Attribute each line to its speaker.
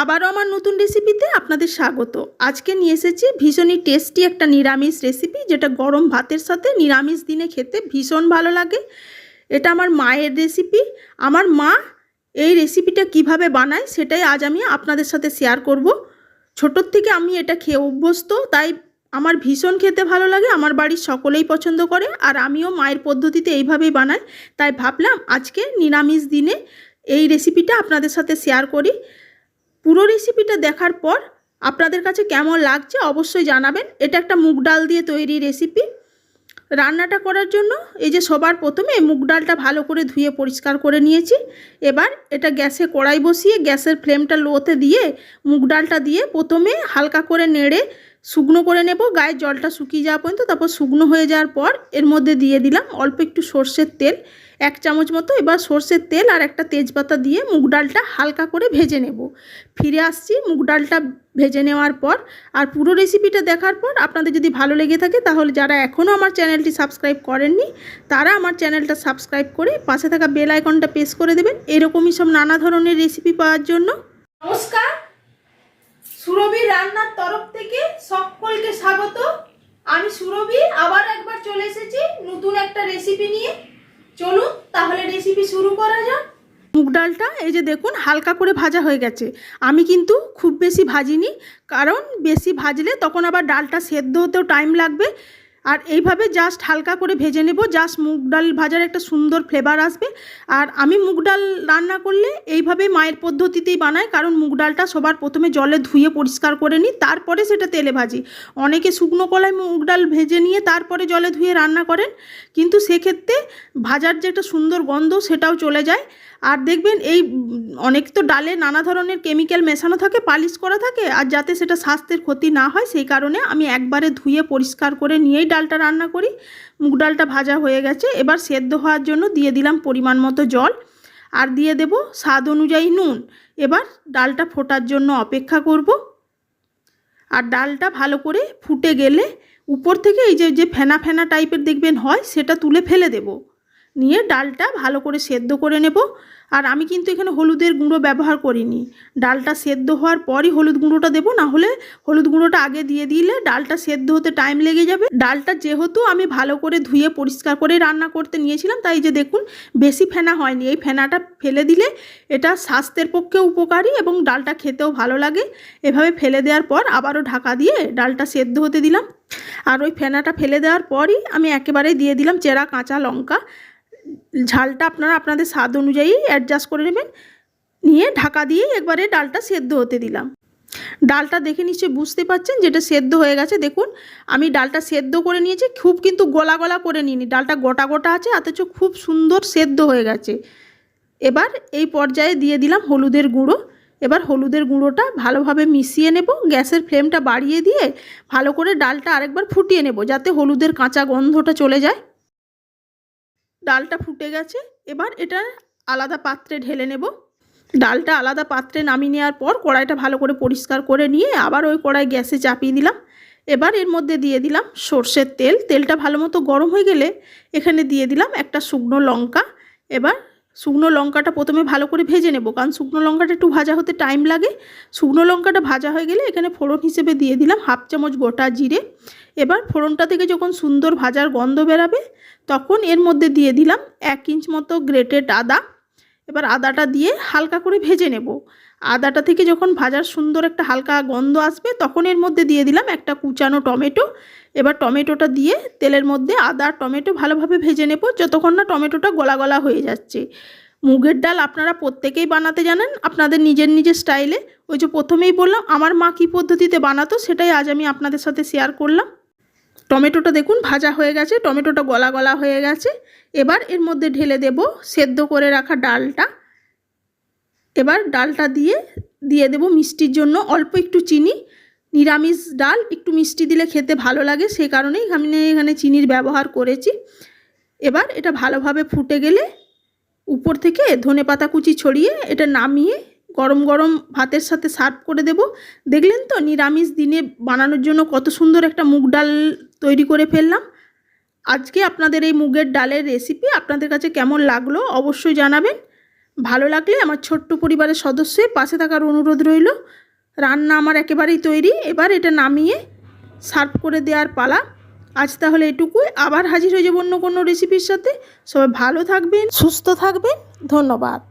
Speaker 1: আবারও আমার নতুন রেসিপিতে আপনাদের স্বাগত। আজকে নিয়ে এসেছি ভীষণই টেস্টি একটা নিরামিষ রেসিপি যেটা গরম ভাতের সাথে নিরামিষ দিনে খেতে ভীষণ ভালো লাগে। এটা আমার মায়ের রেসিপি আমার মা এই রেসিপিটা কীভাবে বানায় সেটাই আজ আমি আপনাদের সাথে শেয়ার করব। ছোটোর থেকে আমি এটা খেয়ে অভ্যস্ত, তাই আমার ভীষণ খেতে ভালো লাগে, আমার বাড়ির সকলেই পছন্দ করে, আর আমিও মায়ের পদ্ধতিতে এইভাবেই বানাই। তাই ভাবলাম আজকে নিরামিষ দিনে এই রেসিপিটা আপনাদের সাথে শেয়ার করি। পুরো রেসিপিটা দেখার পর আপনাদের কাছে কেমন লাগছে অবশ্যই জানাবেন। এটা একটা মুগ ডাল দিয়ে তৈরি রেসিপি রান্নাটা করার জন্য এই যে সবার প্রথমে মুগ ডালটা ভালো করে ধুয়ে পরিষ্কার করে নিয়েছি। এবার এটা গ্যাসে কড়াই বসিয়ে গ্যাসের ফ্লেমটা লোতে দিয়ে মুগ ডালটা দিয়ে প্রথমে হালকা করে নেড়ে শুকনো করে নেব গায়ের জলটা শুকিয়ে যাওয়া পর্যন্ত, তারপর শুকনো হয়ে যাওয়ার পর এর মধ্যে দিয়ে দিলাম অল্প একটু সর্ষের তেল, এক চামচ মতো। এবার সর্ষের তেল আর একটা তেজপাতা দিয়ে মুগ ডালটা হালকা করে ভেজে নেব। ফিরে আসছি মুগ ডালটা ভেজে নেওয়ার পর। আর পুরো রেসিপিটা দেখার পর আপনাদের যদি ভালো লেগে থাকে, তাহলে যারা এখনও আমার চ্যানেলটি সাবস্ক্রাইব করেননি, তারা আমার চ্যানেলটা সাবস্ক্রাইব করে পাশে থাকা বেল আইকনটা প্রেস করে দেবেন। এরকমই সব নানা ধরনের রেসিপি পাওয়ার জন্য। নমস্কার। সুরভি রান্নার তরফ থেকে সকলকে স্বাগত আমি সুরভি আবার একবার চলে এসেছি নতুন একটা রেসিপি নিয়ে। চলুন, তাহলে রেসিপি শুরু করা যাক। মুগ ডালটা, এই যে দেখুন, হালকা করে ভাজা হয়ে গেছে। আমি কিন্তু খুব বেশি ভাজিনি, কারণ বেশি ভাজলে তখন আবার ডালটা সেদ্ধ হতেও টাইম লাগবে। আর এইভাবে জাস্ট হালকা করে ভেজে নেব। জাস্ট মুগ ডাল ভাজার একটা সুন্দর ফ্লেভার আসবে। আর আমি মুগ ডাল রান্না করলে এইভাবে মায়ের পদ্ধতিতেই বানাই, কারণ মুগ ডালটা সবার প্রথমে জলে ধুয়ে পরিষ্কার করে নিই, তারপরে সেটা তেলে ভাজি। অনেকে শুকনো কলায় মুগ ডাল ভেজে নিয়ে তারপরে জলে ধুয়ে রান্না করেন, কিন্তু সেক্ষেত্রে ভাজার যে একটা সুন্দর গন্ধ সেটাও চলে যায়। আর দেখবেন এই অনেক তো ডালে নানা ধরনের কেমিক্যাল মেশানো থাকে, পালিশ করা থাকে, আর যাতে সেটা স্বাস্থ্যের ক্ষতি না হয়, সেই কারণে আমি একবারে ধুয়ে পরিষ্কার করে নিয়েই ডালটা রান্না করি। মুগ ডালটা ভাজা হয়ে গেছে। এবার সেদ্ধ হওয়ার জন্য দিয়ে দিলাম পরিমাণ মতো জল। আর দিয়ে দেব স্বাদ অনুযায়ী নুন। এবার ডালটা ফোটার জন্য অপেক্ষা করব। আর ডালটা ভালো করে ফুটে গেলে উপর থেকে এই যে যে ফেনা ফেনা টাইপের দেখবেন হয়, সেটা তুলে ফেলে দেব। নিয়ে ডালটা ভালো করে সেদ্ধ করে নেব। আর আমি কিন্তু এখানে হলুদের গুঁড়ো ব্যবহার করিনি। ডালটা সেদ্ধ হওয়ার পরই হলুদ গুঁড়োটা দেবো, না হলে হলুদ গুঁড়োটা আগে দিয়ে দিলে ডালটা সেদ্ধ হতে টাইম লেগে যাবে। ডালটা যেহেতু আমি ভালো করে ধুয়ে পরিষ্কার করে রান্না করতে নিয়েছিলাম, তাই যে দেখুন, বেশি ফেনা হয়নি। এই ফেনাটা ফেলে দিলে এটা স্বাস্থ্যের পক্ষে উপকারী এবং ডালটা খেতেও ভালো লাগে। এভাবে ফেলে দেওয়ার পর আবারও ঢাকা দিয়ে ডালটা সেদ্ধ হতে দিলাম। আর ওই ফেনাটা ফেলে দেওয়ার পরই আমি একেবারে দিয়ে দিলাম চেরা কাঁচা লঙ্কা। ঝালটা আপনারা আপনাদের স্বাদ অনুযায়ী অ্যাডজাস্ট করে নেবেন। নিয়ে ঢাকা দিয়ে একবারে ডালটা সেদ্ধ হতে দিলাম। ডালটা দেখে নিশ্চয়ই বুঝতে পারছেন যেটা সেদ্ধ হয়ে গেছে। দেখুন, আমি ডালটা সেদ্ধ করে নিয়েছি, খুব কিন্তু গলা গলা করে নিইনি। ডালটা গোটা গোটা আছে, অথচ খুব সুন্দর সেদ্ধ হয়ে গেছে। এবার এই পর্যায়ে দিয়ে দিলাম হলুদের গুঁড়ো। এবার হলুদের গুঁড়োটা ভালোভাবে মিশিয়ে নেব। গ্যাসের ফ্লেমটা বাড়িয়ে দিয়ে ভালো করে ডালটা আরেকবার ফুটিয়ে নেব, যাতে হলুদের কাঁচা গন্ধটা চলে যায়। ডালটা ফুটে গেছে, এবার এটা আলাদা পাত্রে ঢেলে নেব। ডালটা আলাদা পাত্রে নামিয়ে নেওয়ার পর কড়াইটা ভালো করে পরিষ্কার করে নিয়ে আবার ওই কড়াই গ্যাসে চাপিয়ে দিলাম। এবার এর মধ্যে দিয়ে দিলাম সর্ষের তেল। তেলটা ভালো মতো গরম হয়ে গেলে এখানে দিয়ে দিলাম একটা শুকনো লঙ্কা। এবার শুকনো লঙ্কাটা প্রথমে ভালো করে ভেজে নেব, কারণ শুকনো লঙ্কাটা একটু ভাজা হতে টাইম লাগে। শুকনো লঙ্কাটা ভাজা হয়ে গেলে এখানে ফোড়ন হিসেবে দিয়ে দিলাম হাফ চামচ গোটা জিরে। এবার ফোড়নটা থেকে যখন সুন্দর ভাজার গন্ধ বেরাবে, তখন এর মধ্যে দিয়ে দিলাম এক ইঞ্চ মতো গ্রেটেড আদা। এবার আদাটা দিয়ে হালকা করে ভেজে নেব। আদাটা থেকে যখন ভাজার সুন্দর একটা হালকা গন্ধ আসবে, তখন এর মধ্যে দিয়ে দিলাম একটা কুচানো টমেটো। এবার টমেটোটা দিয়ে তেলের মধ্যে আদা, টমেটো ভালোভাবে ভেজে নেব, যতক্ষণ না টমেটোটা গলা গলা হয়ে যাচ্ছে। মুগের ডাল আপনারা প্রত্যেকেই বানাতে জানেন, আপনাদের নিজের নিজের স্টাইলে। ওই যে প্রথমেই বললাম, আমার মা কী পদ্ধতিতে বানাতো সেটাই আজ আমি আপনাদের সাথে শেয়ার করলাম। টমেটোটা দেখুন ভাজা হয়ে গেছে, টমেটোটা গলা গলা হয়ে গেছে। এবার এর মধ্যে ঢেলে দেব সেদ্ধ করে রাখা ডালটা। এবার ডালটা দিয়ে দিয়ে দেব মিষ্টির জন্য অল্প একটু চিনি। নিরামিষ ডাল, একটু মিষ্টি দিলে খেতে ভালো লাগে সেই কারণেই আমি এখানে চিনির ব্যবহার করেছি। এবার এটা ভালোভাবে ফুটে গেলে উপর থেকে ধনে পাতা কুচি ছড়িয়ে এটা নামিয়ে গরম গরম ভাতের সাথে সার্ভ করে দেব। দেখলেন তো নিরামিষ দিনে বানানোর জন্য কত সুন্দর একটা মুগ ডাল তৈরি করে ফেললাম। আজকে আপনাদের এই মুগের ডালের রেসিপি আপনাদের কাছে কেমন লাগল অবশ্যই জানাবেন। ভালো লাগলে আমার ছোট্ট পরিবারের সদস্যের পাশে থাকার অনুরোধ রইল। রান্না আমার একেবারেই তৈরি। এবার এটা নামিয়ে সার্ভ করে দেওয়ার পালা। আজ তাহলে এটুকুই। আবার হাজির হয়ে যাব অন্য কোনো রেসিপির সাথে। সবাই ভালো থাকবেন, সুস্থ থাকবেন। ধন্যবাদ।